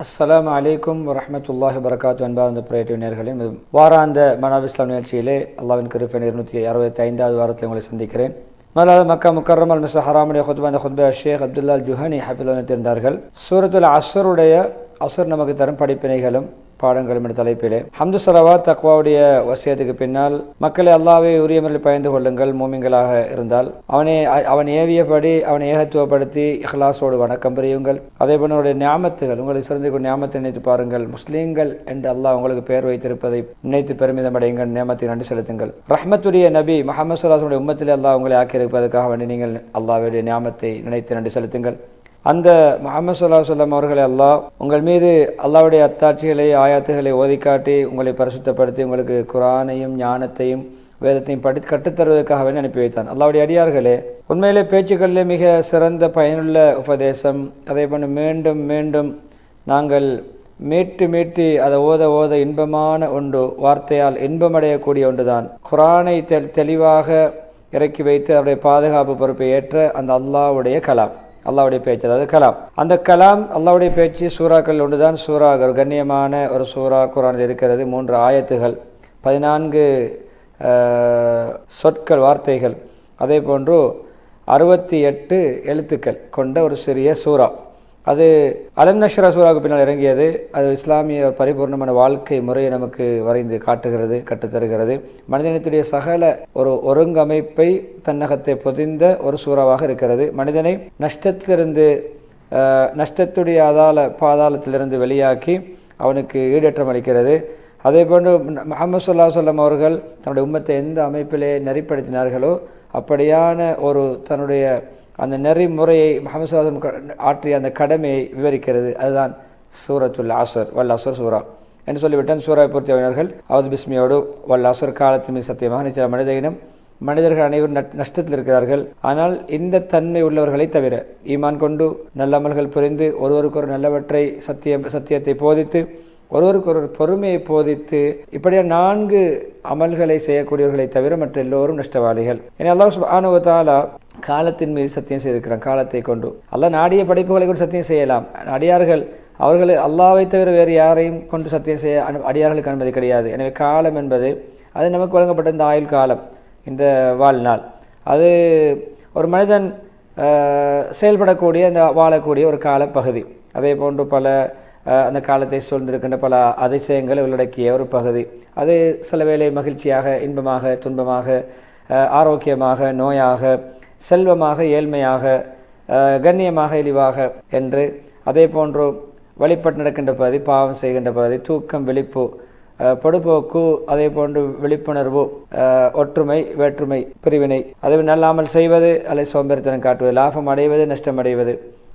அஸ்லாம் அலைக்கும் வரமத்துல்லாஹி வரகாத்து அன்பார்ந்த பிரேட்டிவ் நேர்களையும் வாராந்த மனாப் இஸ்லாம் நிகழ்ச்சியிலே அல்லாவின் கிருப்பன் இருநூற்றி அறுபத்தி ஐந்தாவது வாரத்தில் உங்களை சந்திக்கிறேன். முதலாவது மக்கா முக்கரம் அல் மிஸ்ர ஹராமுடைய ஹுத்பா அந்த ஹுத்பா ஷேக் அப்துல்லா ஜுஹனி ஹபில் இருந்தார்கள் சூரத்துல் அசருடைய அசர் நமக்கு தரும் படிப்பினைகளும் பாடங்களும் என்ற தலைப்பிலே. ஹம்து சலவா தக்வாவுடைய வசியத்துக்கு பின்னால் மக்களை அல்லாவே உரிய முறையில் பயந்து கொள்ளுங்கள் மூமிங்களாக இருந்தால். அவனை அவன் ஏவியபடி அவனை ஏகத்துவப்படுத்தி இஹ்லாஸோடு வணக்கம் புரியுங்கள். அதே போல உங்களுடைய ஞாபகத்துகள் உங்களுக்கு சிறந்த ஞாபகத்தை நினைத்து பாருங்கள். முஸ்லீம்கள் என்று அல்லாஹ் உங்களுக்கு பெயர் வைத்திருப்பதை நினைத்து பெருமிதம் அடையுங்கள் நியமத்தை நன்றி செலுத்துங்கள். ரஹ்மத்துடைய நபி முகமது சுல்லாசனுடைய உம்மத்தில் அல்லாஹ் உங்களை ஆக்கியிருப்பதற்காக வேண்டி நீங்கள் அல்லாவுடைய ஞாபகத்தை நினைத்து நன்றி செலுத்துங்கள். அந்த முகமது சொல்லா சொல்லம் அவர்களை அல்லாஹ் உங்கள் மீது அல்லாவுடைய அத்தாட்சிகளை ஆயாத்துகளை ஓதிக்காட்டி உங்களை பரிசுத்தப்படுத்தி உங்களுக்கு குரானையும் ஞானத்தையும் வேதத்தையும் படி கற்றுத்தருவதற்காகவே அனுப்பி வைத்தான். அல்லாவுடைய அடியார்களே உண்மையிலே பேச்சுக்களிலே மிக சிறந்த பயனுள்ள உபதேசம். அதே போன்று மீண்டும் மீண்டும் நாங்கள் மீட்டு மீட்டி அதை ஓத ஓத இன்பமான ஒன்று வார்த்தையால் இன்பமடையக்கூடிய ஒன்றுதான். குரானை தெ தெளிவாக இறக்கி வைத்து அவருடைய பாதுகாப்பு பொறுப்பை ஏற்ற அந்த அல்லாவுடைய கலாம். அல்லாவுடைய பேச்சு அதாவது கலாம். அந்த கலாம் அல்லாவுடைய பேச்சு சூறாக்கள் ஒன்றுதான். சூறா ஒரு கண்ணியமான ஒரு சூறா குரானில் இருக்கிறது. மூன்று ஆயத்துகள் பதினான்கு சொற்கள் வார்த்தைகள். அதே போன்று அறுபத்தி எட்டு எழுத்துக்கள் கொண்ட ஒரு சிறிய சூறா. அது அலம் நஷ்ரா சூறாவுக்கு பின்னால் இறங்கியது. அது இஸ்லாமிய பரிபூர்ணமான வாழ்க்கை முறையை நமக்கு வரைந்து காட்டுகிறது கற்றுத்தருகிறது. மனிதனத்துடைய சகல ஒரு ஒருங்கமைப்பை தன்னகத்தை பொதிந்த ஒரு சூறாவாக இருக்கிறது. மனிதனை நஷ்டத்திலிருந்து நஷ்டத்துடைய அதால பாதாளத்திலிருந்து வெளியாக்கி அவனுக்கு ஈடேற்றம் அளிக்கிறது. அதே போன்று முகமது சொல்லா சொல்லம் அவர்கள் தன்னுடைய உம்மத்தை எந்த அமைப்பிலே நெறிப்படுத்தினார்களோ அப்படியான ஒரு தன்னுடைய அந்த நெறிமுறையை முகமது சுல்லாசம் ஆற்றிய அந்த கடமையை விவரிக்கிறது. அதுதான் சூரத்துல் அசர் வல் அசர் சூரா என்று சொல்லிவிட்டான் சூறாவை பொறுத்தவர்கள் அவது பிஸ்மியோடு வல் அசர் காலத்தின் மீது சத்தியமாக நிச்சய மனித இனம் மனிதர்கள் அனைவரும் நஷ்டத்தில் இருக்கிறார்கள். ஆனால் இந்த தன்மை உள்ளவர்களை தவிர ஈமான் கொண்டு நல்ல அமல்கள் புரிந்து ஒருவருக்கொரு நல்லவற்றை சத்தியம் சத்தியத்தை போதித்து ஒருவருக்கொரு பொறுமையை போதித்து இப்படியே நான்கு அமல்களை செய்யக்கூடியவர்களை தவிர மற்ற எல்லோரும் நஷ்டவாளிகள். ஏன்னா அல்லாஹ் சுபானுவத்தாலா காலத்தின் மீது சத்தியம் செய்திருக்கிறான் காலத்தை கொண்டு. அல்ல நாடிய படைப்புகளை கூட சத்தியம் செய்யலாம். அடியார்கள் அவர்கள் அல்லாவை தவிர வேறு யாரையும் கொண்டு சத்தியம் செய்ய அனு அடியார்களுக்கு அனுமதி கிடையாது. எனவே காலம் என்பது அது நமக்கு வழங்கப்பட்ட இந்த ஆயுள் காலம் இந்த வாழ்நாள். அது ஒரு மனிதன் செயல்படக்கூடிய அந்த வாழக்கூடிய ஒரு கால பகுதி அதே போன்று பல அந்த காலத்தை சூழ்ந்திருக்கின்ற பல அதிசயங்களை உள்ளடக்கிய ஒரு பகுதி. அது சில வேளை மகிழ்ச்சியாக இன்பமாக துன்பமாக ஆரோக்கியமாக நோயாக செல்வமாக ஏழ்மையாக கண்ணியமாக இழிவாக என்று அதே போன்று வழிபட்டு நடக்கின்ற பகுதி பாவம் செய்கின்ற பகுதி தூக்கம் விழிப்பு பொடுபோக்கு அதே போன்று விழிப்புணர்வு ஒற்றுமை வேற்றுமை பிரிவினை அதே நல்லாமல் செய்வது அல்லது சோம்பேறித்தனம் காட்டுவது லாபம் அடைவது நஷ்டம் அடைவது.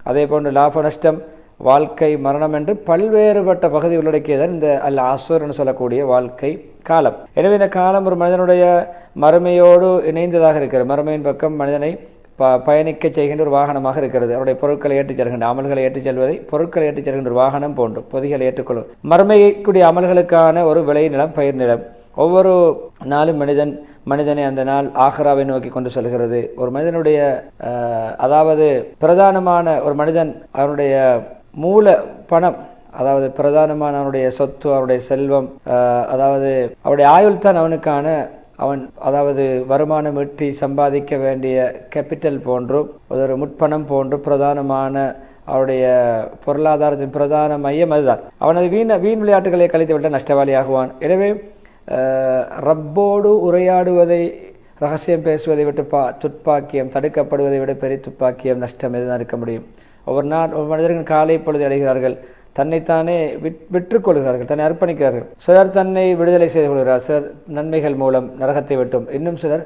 அதே போன்று லாப நஷ்டம் வாழ்க்கை மரணம் என்று பல்வேறுபட்ட பகுதி உள்ளடக்கியதான் இந்த அல் ஆசுவர்னு சொல்லக்கூடிய வாழ்க்கை காலம். எனவே இந்த காலம் ஒரு மனிதனுடைய மறுமையோடு இணைந்ததாக இருக்கிறது. மறுமையின் பக்கம் மனிதனை ப பயணிக்க செய்கின்ற ஒரு வாகனமாக இருக்கிறது. அவருடைய பொருட்களை ஏற்றிச் செல்கின்ற அமல்களை ஏற்றிச் செல்வதை பொருட்களை ஏற்றிச் செல்கின்ற ஒரு வாகனம் போன்று பொதிகளை ஏற்றுக்கொள்ளும் மறுமைக்குரிய அமல்களுக்கான ஒரு விளை நிலம் பயிர் நிலம். ஒவ்வொரு நாளும் மனிதன் மனிதனை அந்த நாள் ஆக்ராவை நோக்கி கொண்டு செல்கிறது. ஒரு மனிதனுடைய அதாவது பிரதானமான ஒரு மனிதன் அவனுடைய மூல பணம் அதாவது பிரதானமான அவனுடைய சொத்து அவனுடைய செல்வம் அதாவது அவருடைய ஆயுள் தான் அவனுக்கான அவன் அதாவது வருமானம் ஈட்டி சம்பாதிக்க வேண்டிய கேபிட்டல் போன்றும் ஒரு முற்பணம் போன்று பிரதானமான அவருடைய பொருளாதாரத்தின் பிரதான மையம் அதுதான். அவனது வீண வீண் விளையாட்டுகளை கழித்துவிட்ட நஷ்டவாளி ஆகுவான் எனவே ரப்போடு உரையாடுவதை ரகசியம் பேசுவதை விட்டு பா துப்பாக்கியம் தடுக்கப்படுவதை விட பெரிய துப்பாக்கியம் நஷ்டம் எதுதான் இருக்க முடியும்? ஒவ்வொரு நாள் ஒவ்வொரு மனிதர்கள் காலை பொழுது அடைகிறார்கள். தன்னைத்தானே விற் விற்றுக்கொள்கிறார்கள் தன்னை அர்ப்பணிக்கிறார்கள். சிலர் தன்னை விடுதலை செய்து கொள்கிறார் சிலர் நன்மைகள் மூலம் நரகத்தை விட்டும். இன்னும் சிலர்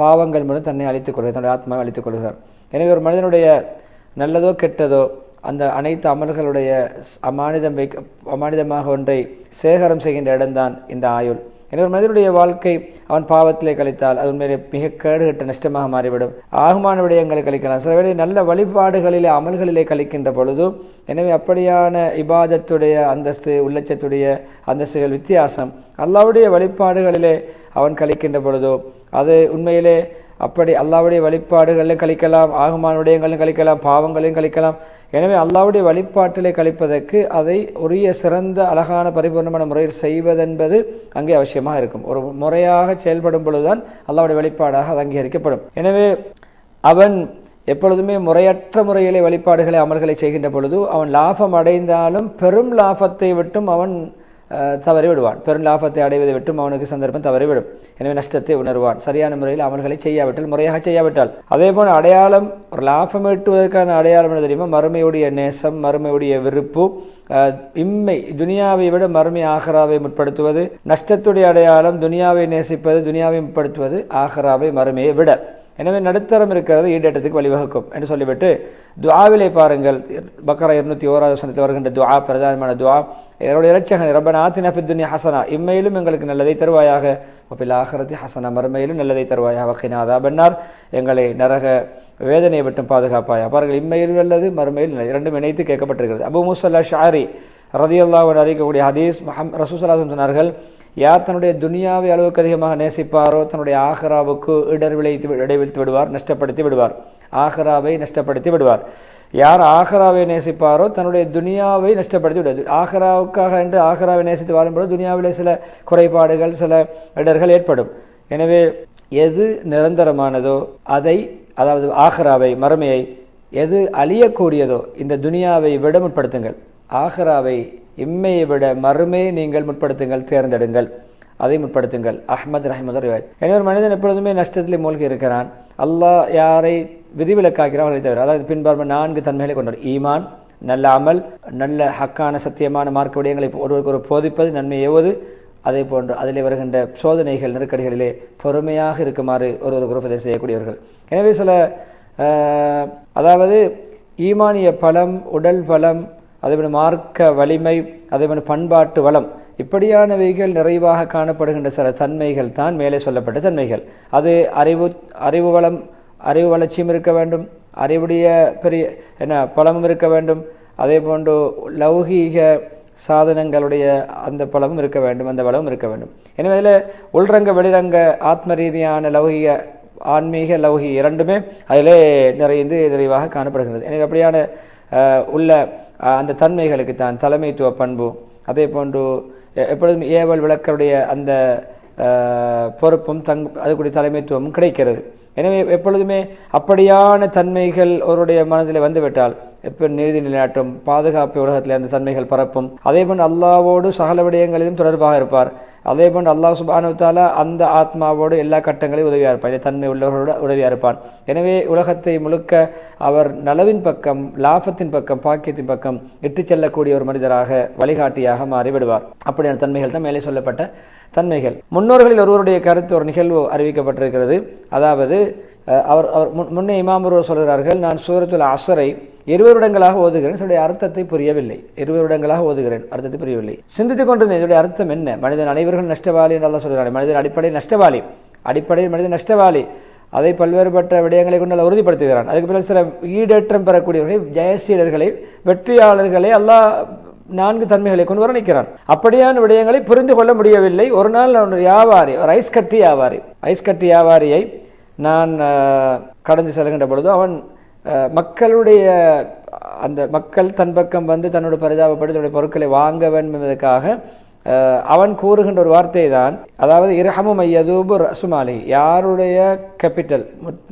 பாவங்கள் மூலம் தன்னை அழித்துக் கொள்கிறார் தன்னுடைய ஆத்மாவை அழித்துக் கொள்கிறார். எனவே ஒரு மனிதனுடைய நல்லதோ கெட்டதோ அந்த அனைத்து அமல்களுடைய அமானிதம் வைக்க அமானிதமாக ஒன்றை சேகரம் செய்கின்ற இடம்தான் இந்த ஆயுள். எனவே ஒரு மனிதனுடைய வாழ்க்கை அவன் பாவத்திலே கழித்தால் அது உண்மையிலே மிக கேடுகட்ட நஷ்டமாக மாறிவிடும். ஆகுமான விடயங்களை கழிக்கலாம். சில வேளை நல்ல வழிபாடுகளிலே அமல்களிலே கழிக்கின்ற பொழுது எனவே அப்படியான இபாதத்துடைய அந்தஸ்து உள்ளச்சத்துடைய அந்தஸ்துகள் வித்தியாசம் அல்லாவுடைய வழிபாடுகளிலே அவன் கழிக்கின்ற பொழுதோ அது உண்மையிலே அப்படி அல்லாவுடைய வழிபாடுகளிலும் கழிக்கலாம் ஆகுமான விடயங்களிலும் கழிக்கலாம் பாவங்களையும் கழிக்கலாம். எனவே அல்லாவுடைய வழிபாட்டிலே கழிப்பதற்கு அதை உரிய சிறந்த அழகான பரிபூர்ணமான முறையில் செய்வதென்பது அங்கே அவசியமாக இருக்கும். ஒரு முறையாக செயல்படும் பொழுதுதான் அல்லாவுடைய வழிபாடாக அது அங்கீகரிக்கப்படும். எனவே அவன் எப்பொழுதுமே முறையற்ற முறையிலே வழிபாடுகளை அமல்களை செய்கின்ற பொழுது அவன் லாபம் அடைந்தாலும் பெரும் லாபத்தை விட்டும் அவன் தவறிவிடுவான் பெரும் லாபத்தை அடைவதை விட்டும் அவனுக்கு சந்தர்ப்பம் தவறிவிடும் எனவே நஷ்டத்தை உணர்வான் சரியான முறையில் அமல்களை செய்யாவிட்டால் முறையாக செய்யாவிட்டால் அதே போல் அடையாளம் ஒரு லாபம் ஈட்டுவதற்கான அடையாளம் என்ன தெரியுமா மறுமையுடைய நேசம் மறுமையுடைய விருப்பு இம்மை துனியாவை விட மறுமை ஆகராவை முற்படுத்துவது நஷ்டத்துடைய அடையாளம் துனியாவை நேசிப்பது துனியாவை முற்படுத்துவது ஆகராவை மறுமையை விட எனவே நடுத்தரம் இருக்கிறது ஈடேற்றத்துக்கு வழிவகுக்கும் என்று சொல்லிவிட்டு துவாவிலை பாருங்கள் பக்கரா இருநூத்தி ஓராவது வசனத்தில் வருகின்ற துவா பிரதானமான துவா என்னுடைய இலட்சகன் ரொம்ப நாத்தின் ஃபித் ஹசனா இம்மையிலும் எங்களுக்கு நல்லதை தருவாயாக. வபில் ஆஹிரத்தி ஹசனா மறுமையிலும் நல்லதை தருவாயாக. வகைனா அதாபன்னார் எங்களை நரக வேதனையை விட்டும் பாதுகாப்பாயா பாருங்கள் இம்மையிலும் நல்லது மறுமையில் இரண்டும் இணைத்து கேட்கப்பட்டிருக்கிறது. அபு முசல்லா ஷாரி ரதியல்லாவுடன் அறிக்கக்கூடிய ஹதீஸ் மஹம் ரசூசலாசன் சொன்னார்கள் யார் தன்னுடைய துனியாவை அளவுக்கு அதிகமாக நேசிப்பாரோ தன்னுடைய ஆஹ்ராவுக்கு இடர் விளைத்து இடைவிழ்த்து விடுவார் நஷ்டப்படுத்தி விடுவார். ஆஹ்ராவை நஷ்டப்படுத்தி விடுவார். யார் ஆஹ்ராவை நேசிப்பாரோ தன்னுடைய துனியாவை நஷ்டப்படுத்தி விடுவார். ஆஹ்ராவுக்காக என்று ஆஹ்ராவை நேசித்து வாழும்போது துனியாவிலே சில குறைபாடுகள் சில இடர்கள் ஏற்படும். எனவே எது நிரந்தரமானதோ அதை அதாவது ஆஹ்ராவை மறுமையை எது அழியக்கூடியதோ இந்த துனியாவை விட முற்படுத்துங்கள். ஆஹ்ராவை இம்மையை விட மறுமையை நீங்கள் முற்படுத்துங்கள் தேர்ந்தெடுங்கள். அதை முற்படுத்துங்கள். அஹ்மத் ரஹமது ரிவாயத் எனவே ஒரு மனிதன் எப்பொழுதுமே நஷ்டத்தில் மூழ்கி இருக்கிறான். அல்லாஹ் யாரை விதிவிலக்காகிறான் அவர்களை தவிர அதாவது பின்பார்ம நான்கு தன்மைகளை கொண்டார் ஈமான் நல்ல அமல் நல்ல ஹக்கான சத்தியமான மார்க்க விடயங்களை ஒருவருக்கு ஒரு போதிப்பது நன்மை ஏவது அதே போன்று அதிலே வருகின்ற சோதனைகள் நெருக்கடிகளிலே பொறுமையாக இருக்குமாறு ஒருவருக்கு உற்பத்தி செய்யக்கூடியவர்கள். எனவே சில அதாவது ஈமானிய பலம் உடல் பலம் அதேபோல் மார்க்க வலிமை அதேபோல் பண்பாட்டு வளம் இப்படியானவைகள் நிறைவாக காணப்படுகின்ற சில தன்மைகள் தான் மேலே சொல்லப்பட்ட தன்மைகள். அது அறிவு அறிவு வளம் அறிவு வளர்ச்சியும் இருக்க வேண்டும் அறிவுடைய பெரிய என்ன பலமும் இருக்க வேண்டும் அதே போன்று லௌகீக சாதனங்களுடைய அந்த பலமும் இருக்க வேண்டும் அந்த வளமும் இருக்க வேண்டும். எனவே இதில் உள்ரங்க வெளிரங்க ஆத்ம ரீதியான லௌகிக ஆன்மீக லௌகி இரண்டுமே அதிலே நிறைந்து நிறைவாக காணப்படுகிறது எனவே அப்படியான உள்ள அந்த தன்மைகளுக்கு தான் தலைமைத்துவ பண்பு. அதே போன்று எப்பொழுதும் ஏவல் விளக்கருடைய அந்த பொறுப்பும் தங் அதுக்குடைய தலைமைத்துவமும் கிடைக்கிறது. எனவே எப்பொழுதுமே அப்படியான தன்மைகள் அவருடைய மனதில் வந்துவிட்டால் எப்போ நீதி நிலையாட்டும் பாதுகாப்பு உலகத்தில் அந்த தன்மைகள் பரப்பும். அதேபோல் அல்லாவோடு சகல விடயங்களிலும் தொடர்பாக இருப்பார். அதேபோல் அல்லாஹ் சுபானு அந்த ஆத்மாவோடு எல்லா கட்டங்களையும் உதவியாக இருப்பார். இந்த தன்மை உள்ளவர்களோடு உதவியாக இருப்பான் எனவே உலகத்தை முழுக்க அவர் நலவின் பக்கம் லாபத்தின் பக்கம் பாக்கியத்தின் பக்கம் இட்டு செல்லக்கூடிய ஒரு மனிதராக வழிகாட்டியாக மாறிவிடுவார் அப்படியான தன்மைகள் தான் மேலே சொல்லப்பட்ட தன்மைகள். முன்னோர்களில் ஒருவருடைய கருத்து ஒரு நிகழ்வு அறிவிக்கப்பட்டிருக்கிறது. அதாவது அவர் அவர் முன்னே இமாமருவர் சொல்கிறார்கள் நான் சூரத்துல் அசரை இருவருடங்களாக ஓதுகிறேன். இதனுடைய அர்த்தத்தை புரியவில்லை. இருவருடங்களாக ஓதுகிறேன். அர்த்தத்தை புரியவில்லை. சிந்தித்துக் கொண்டிருந்தேன். இதனுடைய அர்த்தம் என்ன? மனிதன் அனைவரும் நஷ்டவாளி என்று சொல்கிறார்கள் மனிதன் அடிப்படையில் நஷ்டவாளி. அடிப்படையில் மனிதன் நஷ்டவாளி. அதை பல்வேறுபட்ட விடயங்களை கொண்டு அல்லாஹ் உறுதிப்படுத்துகிறான். அதுக்கு பிறகு சில ஈடேற்றம் பெறக்கூடியவர்களை ஜெயசீலர்களை வெற்றியாளர்களை எல்லா நான்கு தன்மைகளை கொண்டு வர்ணிக்கிறான். அப்படியான விடயங்களை புரிந்து கொள்ள முடியவில்லை. ஒரு நாள் நான் ஒரு வியாபாரி ஒரு ஐஸ் கட்டி வியாபாரி. ஐஸ் கட்டி வியாபாரியை நான் கடந்து செல்கின்ற பொழுது அவன் மக்களுடைய அந்த மக்கள் தன் பக்கம் வந்து தன்னோட பரிதாபப்பட்டு தன்னுடைய பொருட்களை வாங்க வேண்டும் என்பதற்காக அவன் கூறுகின்ற ஒரு வார்த்தை தான் அதாவது இரஹமும் ஐயதூபு ரசுமாலி யாருடைய கேபிட்டல்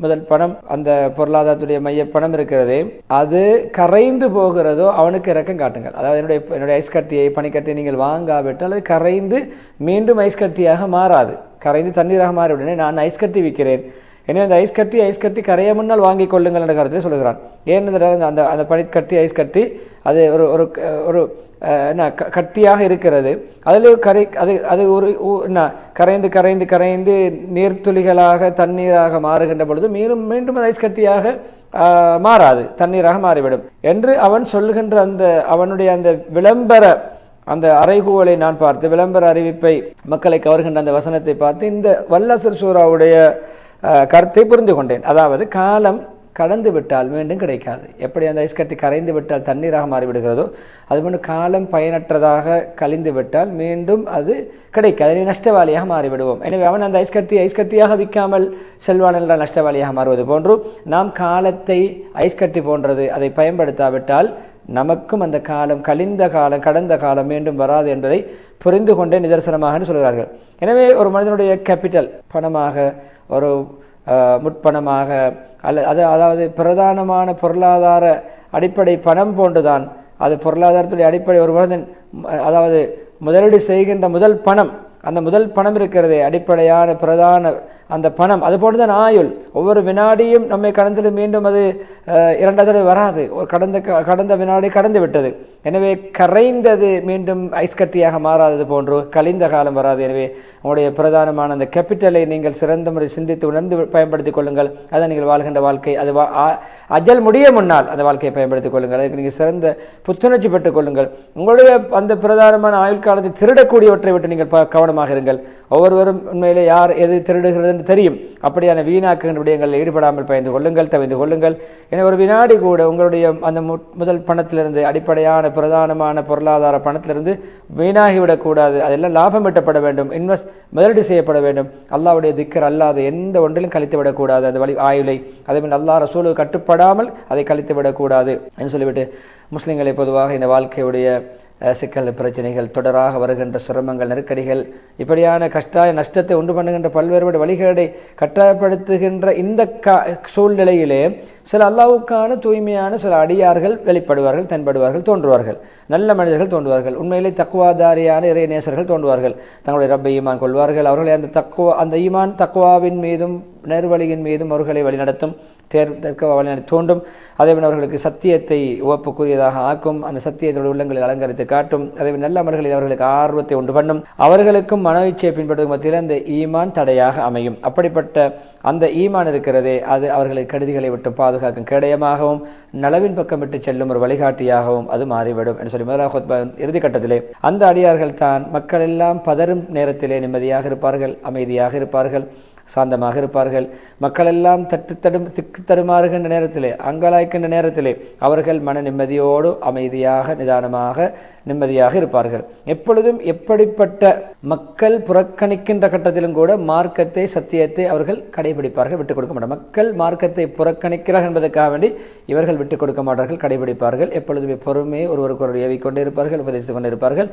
முதல் பணம் அந்த பொருளாதாரத்துடைய மைய பணம் இருக்கிறதே அது கரைந்து போகிறதோ அவனுக்கு இறக்கம் காட்டுங்கள். அதாவது என்னுடைய என்னுடைய ஐஸ் கட்டியை பனிக்கட்டியை நீங்கள் வாங்காவிட்டால் அது கரைந்து மீண்டும் ஐஸ் கட்டியாக மாறாது. கரைந்து தண்ணீராக மாறிவிடனே நான் ஐஸ் கட்டி விற்கிறேன். எனவே அந்த ஐஸ் கட்டி ஐஸ் கட்டி கரைய முன்னால் வாங்கி கொள்ளுங்கள் என்ற கருத்தில் சொல்கிறான் ஏனென்றால் அந்த அந்த பனிக்கட்டி ஐஸ் கட்டி அது ஒரு ஒரு ஒரு என்ன க- கட்டியாக இருக்கிறது. அதில் கரை அது அது ஒரு ஊ- என்ன கரைந்து கரைந்து கரைந்து நீர்த்துளிகளாக தண்ணீராக மாறுகின்ற பொழுது மீண்டும் மீண்டும் அது ஐஸ் கட்டியாக மாறாது தண்ணீராக மாறிவிடும். என்று அவன் சொல்லுகின்ற அந்த அவனுடைய அந்த விளம்பர அந்த அறைகூவலை நான் பார்த்து விளம்பர அறிவிப்பை மக்களை கவர்கின்ற அந்த வசனத்தை பார்த்து இந்த வல்லசுர் சூராவுடைய கருத்தை புரிந்து கொண்டேன் அதாவது காலம் கடந்து விட்டால் மீண்டும் கிடைக்காது. எப்படி அந்த ஐஸ் கட்டி கரைந்து விட்டால் தண்ணீராக மாறிவிடுகிறதோ அதுபோன்று காலம் பயனற்றதாக கழிந்து விட்டால் மீண்டும் அது கிடைக்காது. இனி நஷ்டவாளியாக மாறிவிடுவோம். எனவே அவன் அந்த ஐஸ் கட்டி ஐஸ் கட்டியாக விற்காமல் செல்வான் என்ற நஷ்டவாளியாக மாறுவது போன்று நாம் காலத்தை ஐஸ் கட்டி போன்றது அதை பயன்படுத்தாவிட்டால் நமக்கும் அந்த காலம் கழிந்த காலம் கடந்த காலம் மீண்டும் வராது என்பதை புரிந்து கொண்டே நிதர்சனமாக சொல்கிறார்கள். எனவே ஒரு மனிதனுடைய கேபிட்டல் பணமாக ஒரு முற்பணமாக அல்ல அது அதாவது பிரதானமான பொருளாதார அடிப்படை பணம் போன்றுதான் அது பொருளாதாரத்துடைய அடிப்படை ஒரு மனிதன் அதாவது முதலீடு செய்கின்ற முதல் பணம் அந்த முதல் பணம் இருக்கிறதே அடிப்படையான பிரதான அந்த பணம். அது போன்று தான் ஆயுள். ஒவ்வொரு வினாடியும் நம்மை கடந்தது மீண்டும் அது இரண்டாவது தடவை வராது. ஒரு கடந்த க- கடந்த வினாடி கடந்து விட்டது. எனவே கரைந்தது மீண்டும் ஐஸ் கட்டியாக மாறாதது போன்று கழிந்த காலம் வராது. எனவே உங்களுடைய பிரதானமான அந்த கேபிட்டலை நீங்கள் சிறந்த முறை சிந்தித்து உணர்ந்து பயன்படுத்திக் கொள்ளுங்கள். அதை நீங்கள் வாழ்கின்ற வாழ்க்கை அது வா- அஜல் முடிய முன்னால் அந்த வாழ்க்கையை பயன்படுத்திக் கொள்ளுங்கள். அதுக்கு நீங்கள் சிறந்த புத்துணர்ச்சி பெற்றுக் கொள்ளுங்கள். உங்களுடைய அந்த பிரதானமான ஆயுள் காலத்தை திருடக்கூடியவற்றை விட்டு நீங்கள் ப- கவனமாக இருங்கள். ஒவ்வொருவரும் உண்மையிலே யார் எது திருடுகிறது என்று தெரியும். அப்படியான வீணாக்குகின்ற விடயங்களில் ஈடுபடாமல் பயந்து கொள்ளுங்கள் தவிந்து கொள்ளுங்கள். என ஒரு வினாடி கூட உங்களுடைய அந்த மு- முதல் பணத்திலிருந்து அடிப்படையான பிரதானமான பொருளாதார பணத்திலிருந்து வீணாகிவிடக்கூடாது அதெல்லாம் லாபம் ஈட்டப்பட வேண்டும். இன்வெஸ்ட் முதலீடு செய்யப்பட வேண்டும். அல்லாவுடைய திக்கர் அல்லாத எந்த ஒன்றிலும் கழித்து விடக்கூடாது அந்த வழி ஆயுளை. அதேமாதிரி அல்லா ரசூலு கட்டுப்படாமல் அதை கழித்து விடக்கூடாது என்று சொல்லிவிட்டு முஸ்லீம்களை பொதுவாக இந்த வாழ்க்கையுடைய சிக்கல் பிரச்சனைகள் தொடராக வருகின்ற சிரமங்கள் நெருக்கடிகள் இப்படியான கஷ்டாய நஷ்டத்தை உண்டு பண்ணுகின்ற பல்வேறுபட்ட வழிகளை கட்டாயப்படுத்துகின்ற இந்த கா சூழ்நிலையிலே சில அல்லாவுக்கான தூய்மையான சில அடியார்கள் வெளிப்படுவார்கள் தென்படுவார்கள் தோன்றுவார்கள். நல்ல மனிதர்கள் தோன்றுவார்கள். உண்மையிலே தக்குவாதாரியான இறை நேசர்கள் தோன்றுவார்கள். தங்களுடைய ரப்பை ஈமான் கொள்வார்கள். அவர்களை அந்த தக்குவா அந்த ஈமான் தக்குவாவின் மீதும் நேர்வழியின் மீதும் அவர்களை வழிநடத்தும் தேர் வழிநடத்தி தோண்டும். அதேபோல் அவர்களுக்கு சத்தியத்தை உவப்புக்குரியதாக ஆக்கும். அந்த சத்தியத்தோட உள்ளங்களை அலங்கரித்து காட்டும். அதேபோல் நல்ல அமல்களில் அவர்களுக்கு ஆர்வத்தை உண்டு பண்ணும். அவர்களுக்கும் மன இச்சையை பின்பற்றுவதற்கு மத்தியில் அந்த ஈமான் தடையாக அமையும். அப்படிப்பட்ட அந்த ஈமான் இருக்கிறதே அது அவர்களை கெடுதிகளை விட்டு பாதுகாக்கும் கேடயமாகவும் நலவின் பக்கம் விட்டு செல்லும் ஒரு வழிகாட்டியாகவும் அது மாறிவிடும் என்று சொல்லி முதலாக ஹுத்பா இறுதி கட்டத்திலே அந்த அடியார்கள் தான் மக்கள் எல்லாம் பதறும் நேரத்திலே நிம்மதியாக இருப்பார்கள் அமைதியாக இருப்பார்கள். சாந்தமாக இருப்பார்கள். மக்களெல்லாம் தட்டு தடும் திக்கு தடுமாறுகின்ற நேரத்திலே அங்கலாய்க்கின்ற நேரத்திலே அவர்கள் மன நிம்மதியோடு அமைதியாக நிதானமாக நிம்மதியாக இருப்பார்கள். எப்பொழுதும் எப்படிப்பட்ட மக்கள் புறக்கணிக்கின்ற கட்டத்திலும் கூட மார்க்கத்தை சத்தியத்தை அவர்கள் கடைபிடிப்பார்கள் விட்டுக் கொடுக்க மாட்டார்கள். மக்கள் மார்க்கத்தை புறக்கணிக்கிறார்கள் என்பதற்காக வேண்டி இவர்கள் விட்டுக் கொடுக்க மாட்டார்கள் கடைபிடிப்பார்கள். எப்பொழுதுமே பொறுமையை ஒருவருக்கு ஒரு ஏவிக் இருப்பார்கள் உபதேசித்துக் கொண்டிருப்பார்கள்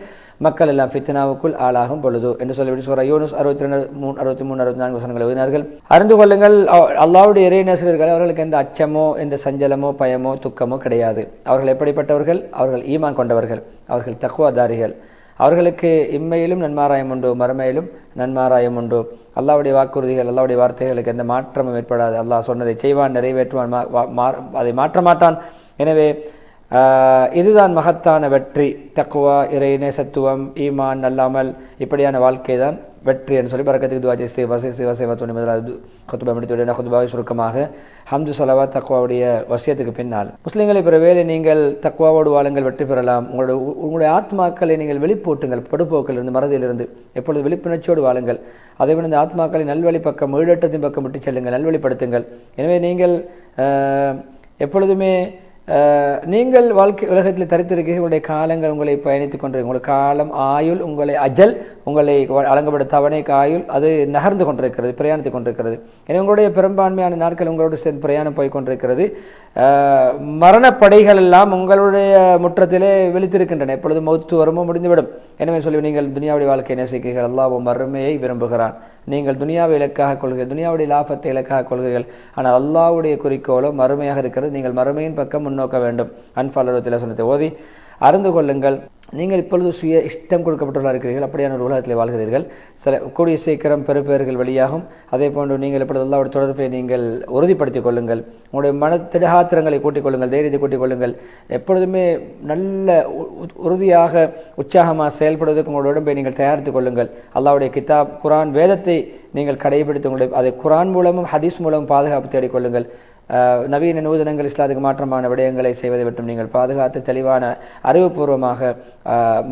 மக்கள் எல்லாம் ஃபித்னாவுக்குள் ஆளாகும் பொழுது என்று சொல்லிவிட்டு சொல்கிறார் யூனுஸ் அறுபத்தி ரெண்டு மூணு அறுபத்தி மூணு அறுபத்தி நான்கு வசனங்கள் எழுதினார்கள் அறிந்து கொள்ளுங்கள் அல்லாவுடைய இறை நேசர்கள் அவர்களுக்கு எந்த அச்சமோ எந்த சஞ்சலமோ பயமோ துக்கமோ கிடையாது. அவர்கள் எப்படிப்பட்டவர்கள்? அவர்கள் ஈமான் கொண்டவர்கள். அவர்கள் தக்குவாதாரிகள் அவர்களுக்கு இம்மையிலும் நன்மாராயம் உண்டு மறுமையிலும் நன்மாராயம் உண்டு. அல்லாவுடைய வாக்குறுதிகள் அல்லாவுடைய வார்த்தைகளுக்கு எந்த மாற்றமும் ஏற்படாது. அல்லாஹ் சொன்னதை செய்வான் நிறைவேற்றுவான் மா- அதை மாற்ற மாட்டான். எனவே இதுதான் மகத்தான வெற்றி. தக்குவா இறை நேசத்துவம் ஈமான் அல்லாமல் இப்படியான வாழ்க்கை தான் வெற்றி என்று சொல்லி பறக்கத்துக்கு துவா செய்து வசி சிவசேவா துணி முதலாவது குத்துபா முடித்துடைய குத்துபாவை சுருக்கமாக ஹம்து சலவா தக்குவாவுடைய வசியத்துக்கு பின்னால். முஸ்லீம்களை பிற வேலை நீங்கள் தக்குவாவோடு வாழுங்கள் வெற்றி பெறலாம். உங்களோட உ- உங்களுடைய ஆத்மாக்களை நீங்கள் வெளிப்போட்டுங்கள் படுப்போக்கிலிருந்து மறதியிலிருந்து. எப்பொழுது விழிப்புணர்ச்சியோடு வாழுங்கள். அதேபோல் இந்த ஆத்மாக்களை நல்வழி பக்கம் ஈழட்டத்தின் பக்கம் விட்டு செல்லுங்கள் நல்வழிப்படுத்துங்கள். எனவே நீங்கள் எப்பொழுதுமே நீங்கள் வாழ்க்கை உலகத்தில் தரித்திருக்க உங்களுடைய காலங்கள் உங்களை பயணித்துக் கொண்டிருக்கு உங்களுடைய காலம் ஆயுள் உங்களை அஜல் உங்களை அலங்கப்பட்ட தவணை ஆயுள் அது நகர்ந்து கொண்டிருக்கிறது பிரயாணித்துக் கொண்டிருக்கிறது. எனவே உங்களுடைய பெரும்பான்மையான நாட்கள் உங்களோடு சேர்ந்து பிரயாணம் போய் கொண்டிருக்கிறது. மரணப்படைகள் எல்லாம் உங்களுடைய முற்றத்திலே விழித்திருக்கின்றன எப்பொழுது மௌத்து வருமோ முடிந்துவிடும். எனவே சொல்லி நீங்கள் துனியாவுடைய வாழ்க்கையை நேசிக்கிறீர்கள். அல்லாவும் மறுமையை விரும்புகிறான். நீங்கள் துனியாவை இலக்காக கொள்கை துனியாவுடைய லாபத்தை இலக்காக கொள்கைகள் ஆனால் அல்லாவுடைய குறிக்கோளோ மறுமையாக இருக்கிறது. நீங்கள் மறுமையின் பக்கம் முன்னோக்க வேண்டும். அன்பாளர் சொன்னதை ஓதி அறிந்து கொள்ளுங்கள். நீங்கள் இப்பொழுது சுய இஷ்டம் கொடுக்கப்பட்டுள்ள இருக்கிறீர்கள். அப்படியான ஒரு உலகத்தில் வாழ்கிறீர்கள். சில கூடிய சீக்கிரம் பெறுபேறுகள் வெளியாகும். அதே போன்று நீங்கள் இப்பொழுது அல்லாவுடைய தொடர்பை நீங்கள் உறுதிப்படுத்திக் கொள்ளுங்கள். உங்களுடைய மன திடகாத்திரங்களை கூட்டிக் கொள்ளுங்கள். தைரியத்தை கூட்டிக் கொள்ளுங்கள். எப்பொழுதுமே நல்ல உ- உறுதியாக உற்சாகமாக செயல்படுவதற்கு உங்களுடைய உடம்பை நீங்கள் தயாரித்துக் கொள்ளுங்கள். அல்லாவுடைய கிதாப் குரான் வேதத்தை நீங்கள் கடைபிடித்து உங்களுடைய அதை குரான் மூலமும் ஹதீஸ் மூலமும் பாதுகாப்பு தேடிக்கொள்ளுங்கள் நவீன நூதனங்கள் இஸ்லாத்துக்கு மாற்றமான விடயங்களை செய்வதை விட்டும் நீங்கள் பாதுகாத்து தெளிவான அறிவுபூர்வமாக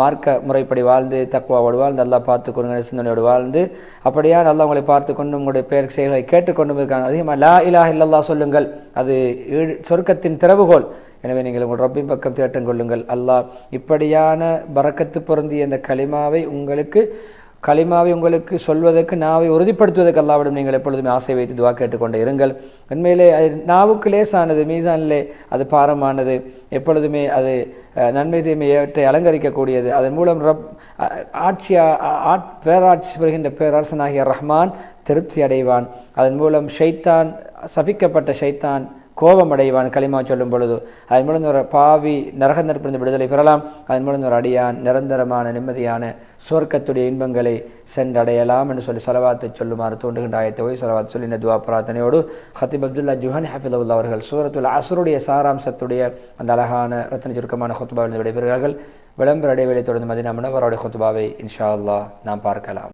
மார்க்க முறைப்படி வாழ்ந்து தக்குவாவோடு வாழ்ந்து நல்லா பார்த்து கொண்டு சிந்தனையோடு வாழ்ந்து அப்படியா நல்லா உங்களை பார்த்து கொண்டு உங்களுடைய பேர் செயல்களை கேட்டுக்கொண்டும் இருக்காங்க அதிகமாக லா இலா இல்லல்லா சொல்லுங்கள். அது ஈடு சொர்க்கத்தின் திறவுகோல். எனவே நீங்கள் உங்கள் ரப்பின் பக்கம் தேட்டம் கொள்ளுங்கள். அல்லாஹ் இப்படியான பறக்கத்து பொருந்திய இந்த களிமாவை உங்களுக்கு கலிமாவை உங்களுக்கு சொல்வதற்கு நாவை உறுதிப்படுத்துவதற்கு அல்லாவிடம் நீங்கள் எப்பொழுதுமே ஆசை வைத்து துவா கேட்டுக்கொண்டே இருங்கள். உண்மையிலே அது நாவுக்கு லேசானது மீசானிலே அது பாரமானது. எப்பொழுதுமே அது நன்மை தீமை ஏற்றை அலங்கரிக்கக்கூடியது. அதன் மூலம் ரப் ஆட்சியா ஆட்சி ஆட் பேராட்சி வருகின்ற பேரரசனாகிய ரஹ்மான் திருப்தி அடைவான். அதன் மூலம் ஷைத்தான் சபிக்கப்பட்ட ஷைத்தான் கோபம் அடைவான் களிமா சொல்லும் பொழுது அதன் மூலம் ஒரு பாவி நரக நெருப்பிலிருந்து விடுதலை பெறலாம். அதன் மூலம் ஒரு அடியான் நிரந்தரமான நிம்மதியான சுவர்க்கத்துடைய இன்பங்களை சென்றடையலாம் என்று சொல்லி சலவாத்தை சொல்லுமாறு தூண்டுகின்ற ஆயத்தை ஓய் சலவாத் சொல்லி துவா பிரார்த்தனையோடு ஹத்தீப் அப்துல்லா ஜுஹான் ஹஃபிதுல்லா அவர்கள் சூரத்துல் அசருடைய சாராம்சத்துடைய அந்த அழகான ரத்தன சுருக்கமான ஹொத்துபாவில் விடைபெறுகிறார்கள். விளம்பர இடைவெளி தொடர்ந்து மதினா மனவருடைய ஹொத்துபாவை இன்ஷா அல்லா நாம் பார்க்கலாம்.